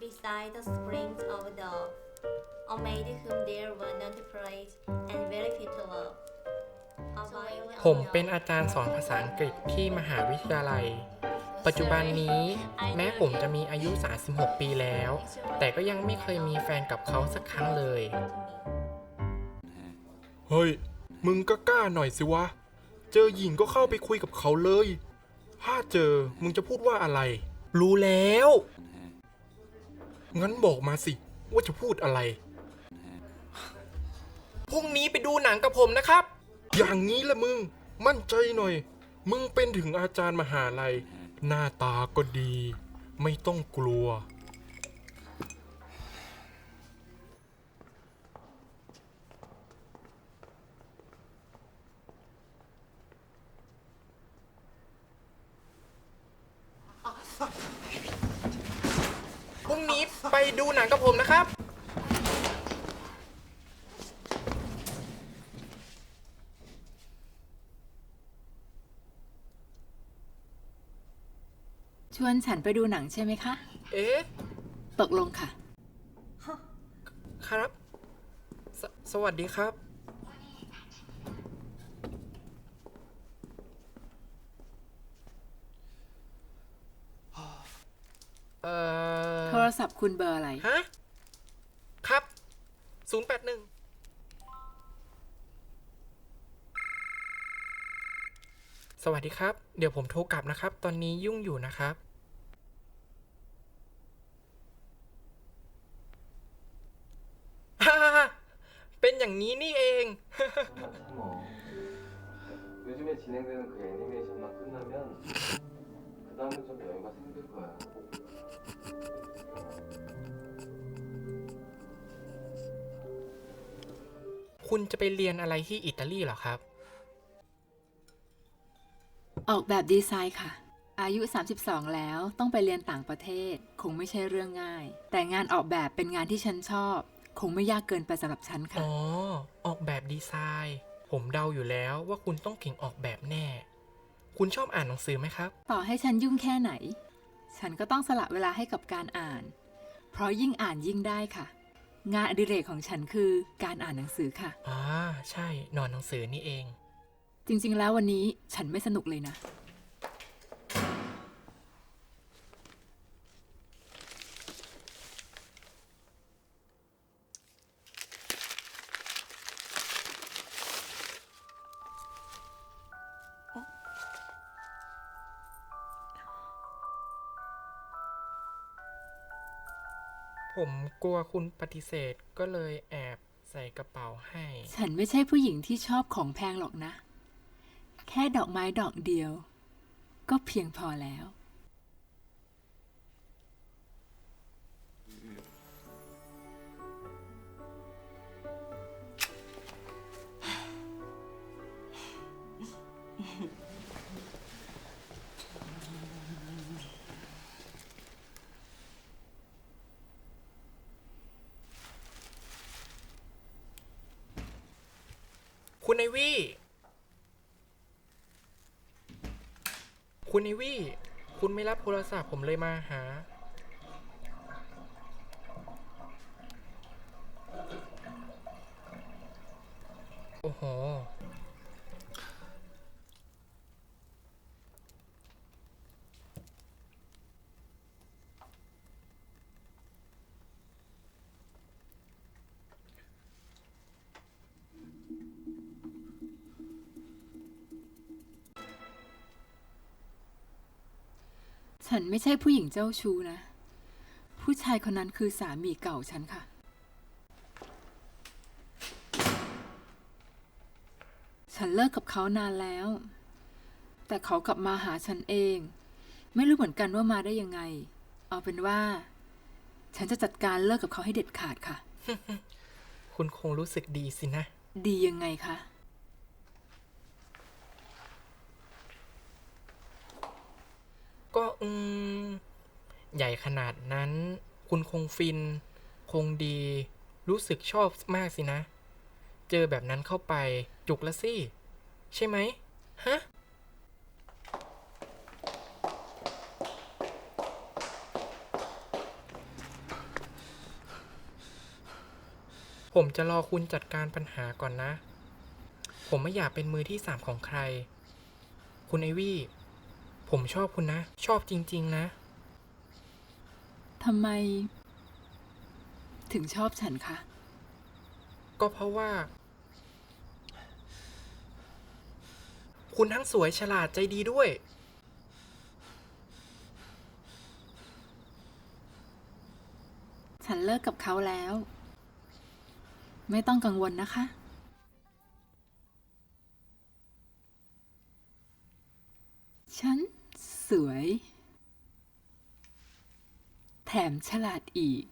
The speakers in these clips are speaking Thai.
beside the springs of the a maid whom there were none to praise and very few to love. A violet ผมเป็นอาจารย์สอนภาษาอังกฤษที่มหาวิทยาลัย ปัจจุบันนี้แม้ผมจะมีอายุ 36 ปีแล้ว แต่ก็ยังไม่เคยมีแฟนกับเขาสักครั้งเลย เฮ้ย มึงก็กล้าหน่อยสิวะ เจอหญิงก็เข้าไปคุยกับเขาเลย ถ้าเจอมึงจะพูดว่าอะไร รู้แล้ว งั้นบอกมาสิ ว่าจะพูดอะไร พรุ่งนี้ไปดูหนังกับผมนะครับ อย่างนี้ละมึง มั่นใจหน่อย มึงเป็นถึงอาจารย์มหาลัย หน้าตาก็ดี ไม่ต้องกลัว พรุ่งนี้ไปดูห นังกับผมนะครับ ชวนฉันไปดูหนังใช่ไหมคะ เอ๊ะ ตกลงค่ะ ครับ สสวัสดีครับ เอ่โทอรศัพท์คุณเบอร์อะไร ฮะครับ 081 สวัสดีครับ เดี๋ยวผมโทรกลับนะครับ ตอนนี้ยุ่งอยู่นะครับ ฮ่าเป็นอย่างนี้นี่เอง 뭐 요즘에 진행되는 그 애니메이션만 끝나면 그 다음은 좀 여유가 생길 거야. คุณจะไปเรียนอะไรที่อิตาลีเหรอครับ ออกแบบดีไซน์ค่ะ อายุ 32 แล้วต้องไปเรียนต่างประเทศ คงไม่ใช่เรื่องง่าย แต่งานออกแบบเป็นงานที่ฉันชอบ คงไม่ยากเกินไปสำหรับฉันค่ะ อ๋อ ออกแบบดีไซน์ ผมเดาอยู่แล้วว่าคุณต้องเก่งออกแบบแน่ คุณชอบอ่านหนังสือไหมครับ ต่อให้ฉันยุ่งแค่ไหน ฉันก็ต้องสละเวลาให้กับการอ่าน เพราะยิ่งอ่านยิ่งได้ค่ะ งานอดิเรกของฉันคือการอ่านหนังสือค่ะ อ่าใช่นอนหนังสือนี่เอง จริงๆ แล้ววันนี้ฉันไม่สนุกเลยนะ กลัวคุณปฏิเสธก็เลยแอบใส่กระเป๋าให้ ฉันไม่ใช่ผู้หญิงที่ชอบของแพงหรอกนะ แค่ดอกไม้ดอกเดียว ก็เพียงพอแล้ว คุณไอวี่ คุณไอวี่ คุณไม่รับโทรศัพท์ผมเลยมาหา โอ้โห ฉันไม่ใช่ผู้หญิงเจ้าชู้นะ ผู้ชายคนนั้นคือสามีเก่าฉันค่ะ ฉันเลิกกับเขานานแล้ว แต่เขากลับมาหาฉันเอง ไม่รู้เหมือนกันว่ามาได้ยังไง เอาเป็นว่า ฉันจะจัดการเลิกกับเขาให้เด็ดขาดค่ะ คุณคงรู้สึกดีสินะ ดียังไงคะ ก็อืมใหญ่ขนาดนั้น คุณคงฟิน คงดี รู้สึกชอบมากสินะ เจอแบบนั้นเข้าไปจุกละสิ ใช่ไหมฮะผมจะรอคุณจัดการปัญหาก่อนนะ ผมไม่อยากเป็นมือที่สามของใคร คุณไอวี่ ผมชอบคุณนะ ชอบจริง ๆ นะ ทำไม ถึงชอบฉันคะ ก็เพราะว่า คุณทั้งสวยฉลาดใจดีด้วย ฉันเลิกกับเขาแล้ว ไม่ต้องกังวลนะคะ ฉัน สวย แถมฉลาดอีก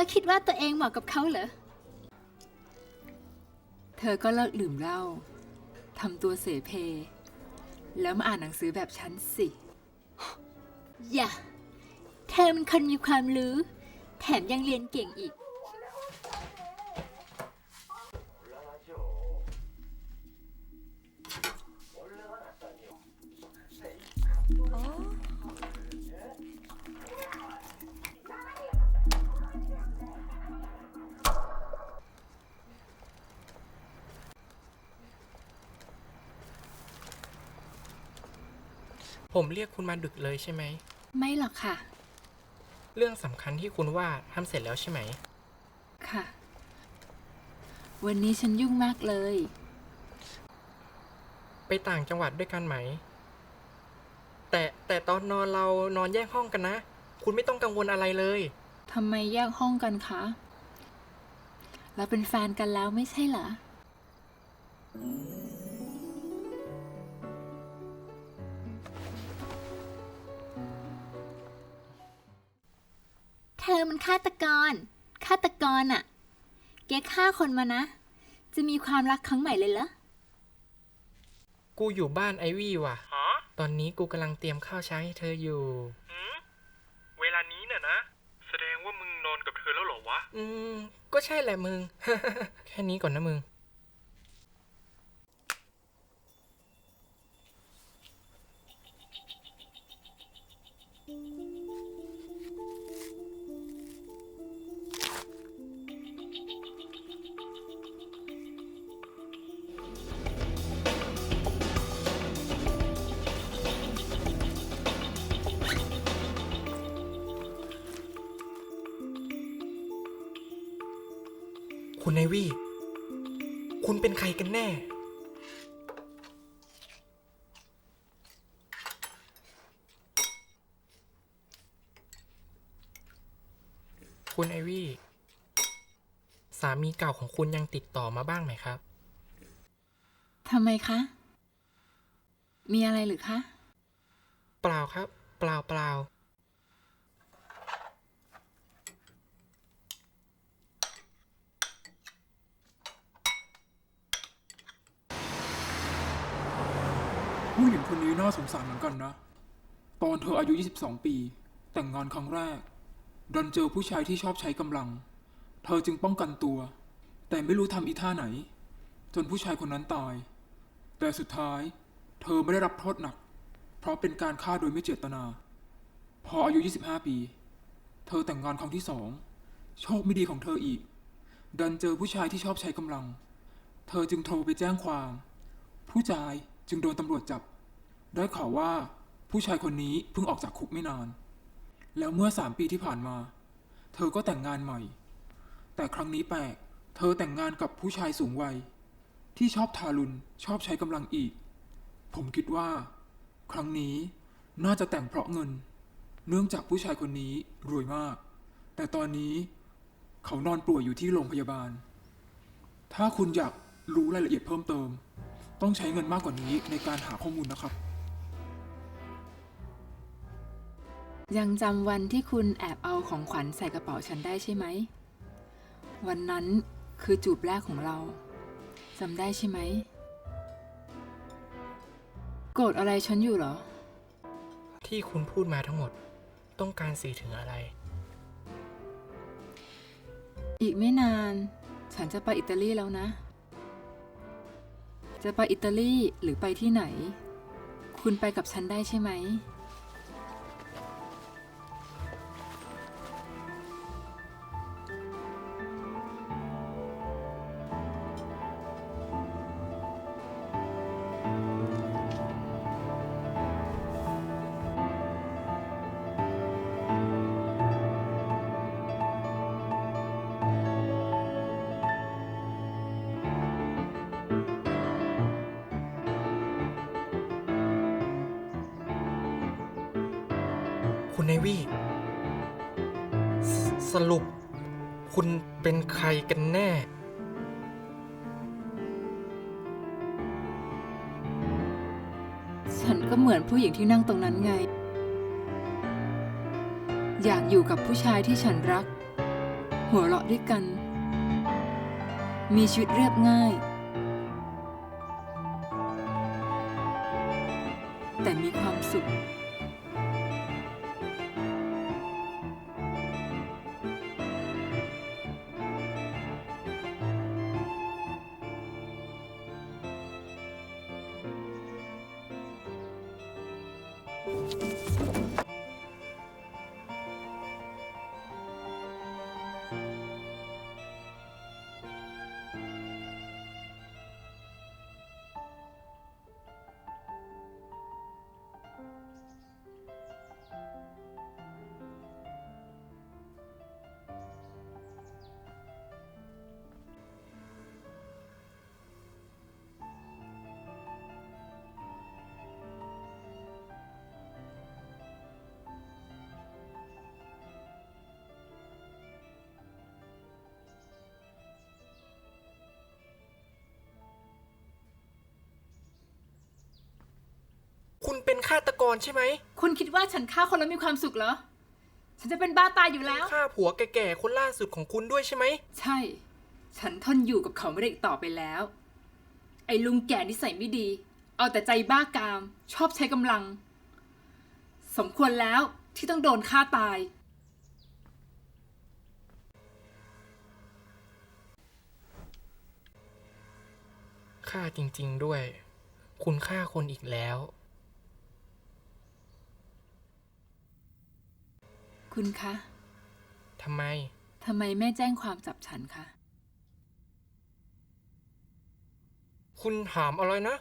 อคิดว่าตัวเองเหมาะกับเขาเหรอ เธอก็เลิกดื่มเหล้าทำตัวเสเพ แล้วมาอ่านหนังสือแบบฉันสิ อย่า เธอมันคนมีความรู้ แถมยังเรียนเก่งอีก ผมเรียกคุณมาดึกเลยใช่ไหม ไม่หรอกค่ะ เรื่องสำคัญที่คุณว่าทำเสร็จแล้วใช่ไหม ค่ะ วันนี้ฉันยุ่งมากเลย ไปต่างจังหวัดด้วยกันไหม แต่แต่ตอนนอนเรานอนแยกห้องกันนะ คุณไม่ต้องกังวลอะไรเลย ทำไมแยกห้องกันคะเราเป็นแฟนกันแล้วไม่ใช่เหรอ อมันฆาตกร ฆาตกรอะแกฆ่าคนมานะ จะมีความรักครั้งใหม่เลยเหรอ กูอยู่บ้านไอวี่ว่ะตอนนี้กูกำลังเตรียมข้าวเช้าให้เธออยู่เวลานี้น่ะนะ แสดงว่ามึงนอนกับเธอแล้วเหรอวะ อืม ก็ใช่แหละมึง แค่นี้ก่อนนะมึง คุณไอวี่ คุณเป็นใครกันแน่ คุณไอวี่ สามีเก่าของคุณยังติดต่อมาบ้างไหมครับ ทำไมคะ มีอะไรหรือคะ เปล่าครับ เปล่าเปล่า ผู้หญิงคนนี้น่าสงสารเหมือนกันนะ ตอนเธออายุ 22 ปี แต่งงานครั้งแรก ดันเจอผู้ชายที่ชอบใช้กำลัง เธอจึงป้องกันตัว แต่ไม่รู้ทำอีท่าไหน จนผู้ชายคนนั้นตาย แต่สุดท้าย เธอไม่ได้รับโทษหนัก เพราะเป็นการฆ่าโดยไม่เจตนา พออายุ 25 ปี เธอแต่งงานครั้งที่สองโชคไม่ดีของเธออีก ดันเจอผู้ชายที่ชอบใช้กำลัง เธอจึงโทรไปแจ้งความ ผู้ชาย จึงโดนตำรวจจับ ได้ข่าวว่าผู้ชายคนนี้เพิ่งออกจากคุกไม่นาน แล้วเมื่อสามปีที่ผ่านมา เธอก็แต่งงานใหม่ แต่ครั้งนี้แปลก เธอแต่งงานกับผู้ชายสูงวัย ที่ชอบทารุณชอบใช้กำลังอีก ผมคิดว่า ครั้งนี้น่าจะแต่งเพราะเงิน เนื่องจากผู้ชายคนนี้รวยมาก แต่ตอนนี้เขานอนป่วยอยู่ที่โรงพยาบาล ถ้าคุณอยากรู้รายละเอียดเพิ่มเติม ต้องใช้เงินมากกว่านี้ในการหาข้อมูลนะครับ ยังจำวันที่คุณแอบเอาของขวัญใส่กระเป๋าฉันได้ใช่ไหม วันนั้นคือจูบแรกของเราจำได้ใช่ไหม โกรธอะไรฉันอยู่เหรอ ที่คุณพูดมาทั้งหมดต้องการสื่อถึงอะไร อีกไม่นาน ฉันจะไปอิตาลีแล้วนะ จะไปอิตาลีหรือไปที่ไหน คุณไปกับฉันได้ใช่ไหม คุณเนวี่สสรุปคุณเป็นใครกันแน่ ฉันก็เหมือนผู้หญิงที่นั่งตรงนั้นไง อยากอยู่กับผู้ชายที่ฉันรัก หัวเราะด้วยกัน มีชีวิตเรียบง่าย แต่มีความสุข เป็นฆาตกรใช่ไหมคุณคิดว่าฉันฆ่าคนแล้วมีความสุขเหรอ ฉันจะเป็นบ้าตายอยู่แล้ว ฆ่าผัวแก่ๆคนล่าสุดของคุณด้วยใช่ไหม ใช่ ฉันทนอยู่กับเขาไม่ได้อีกต่อไปแล้ว ไอ้ลุงแก่นิสัยไม่ดี เอาแต่ใจบ้ากาม ชอบใช้กำลัง สมควรแล้วที่ต้องโดนฆ่าตาย ฆ่าจริงๆด้วย คุณฆ่าคนอีกแล้ว คุณคะทำไม ทำไมแม่แจ้งความจับฉันคะ คุณถามอะไรนะ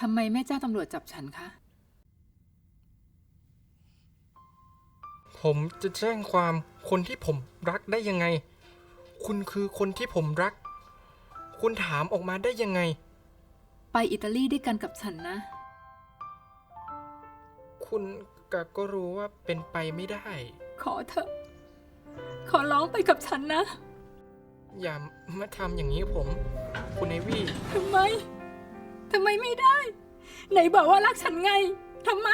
ทำไมแม่แจ้งตำรวจจับฉันคะ ผมจะแจ้งความคนที่ผมรักได้ยังไง คุณคือคนที่ผมรัก คุณถามออกมาได้ยังไง ไปอิตาลีด้วยกันกับฉันนะ คุณ กะก็รู้ว่าเป็นไปไม่ได้ ขอเถอะ ขอร้องไปกับฉันนะ อย่ามาทำอย่างนี้กับผม คุณไอวี่ทำไม ทำไมไม่ได้ ไหนบอกว่ารักฉันไง ทำไม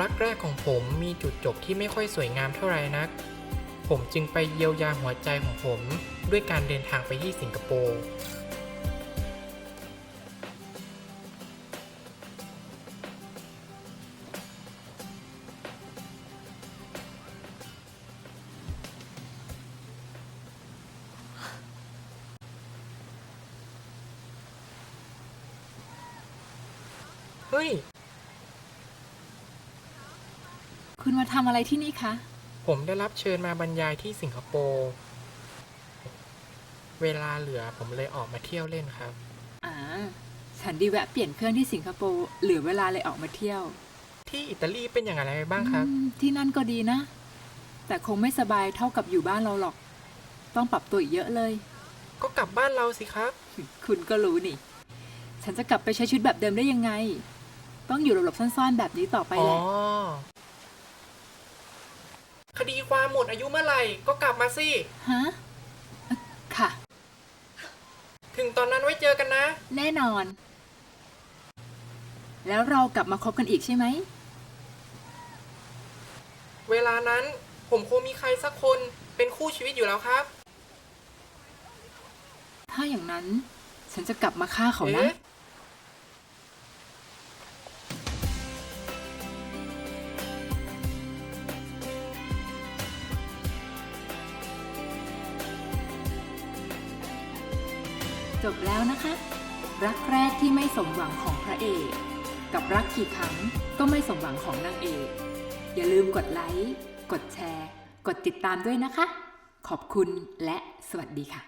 รักแรกของผมมีจุดจบที่ไม่ค่อยสวยงามเท่าไรนัก ผมจึงไปเยียวยาหัวใจของผมด้วยการเดินทางไปที่สิงคโปร์เฮ้ย คุณมาทำอะไรที่นี่คะ ผมได้รับเชิญมาบรรยายที่สิงคโปร์ เวลาเหลือผมเลยออกมาเที่ยวเล่นครับ อ่า ฉันดีแวะเปลี่ยนเครื่องที่สิงคโปร์เหลือเวลาเลยออกมาเที่ยว ที่อิตาลีเป็นอย่างไรบ้างครับ อืมที่นั่นก็ดีนะ แต่คงไม่สบายเท่ากับอยู่บ้านเราหรอก ต้องปรับตัวอีกเยอะเลย ก็กลับบ้านเราสิครับ คุณก็รู้นี่ ฉันจะกลับไปใช้ชีวิตแบบเดิมได้ยังไง ต้องอยู่หลบๆซ่อนๆแบบนี้ต่อไปอ๋อแหละ คดีความหมดอายุเมื่อไหร่ก็กลับมาสิ ฮะเอ่อค่ะ ถึงตอนนั้นไว้เจอกันนะ แน่นอน แล้วเรากลับมาคบกันอีกใช่ไหม เวลานั้นผมคงมีใครสักคนเป็นคู่ชีวิตอยู่แล้วครับ ถ้าอย่างนั้น ฉันจะกลับมาฆ่าเขานะ เอ๊ะ แล้วนะคะ รักแรกที่ไม่สมหวังของพระเอก กับรักกี่ครั้งก็ไม่สมหวังของนางเอก อย่าลืมกดไลค์ กดแชร์ กดติดตามด้วยนะคะ ขอบคุณและสวัสดีค่ะ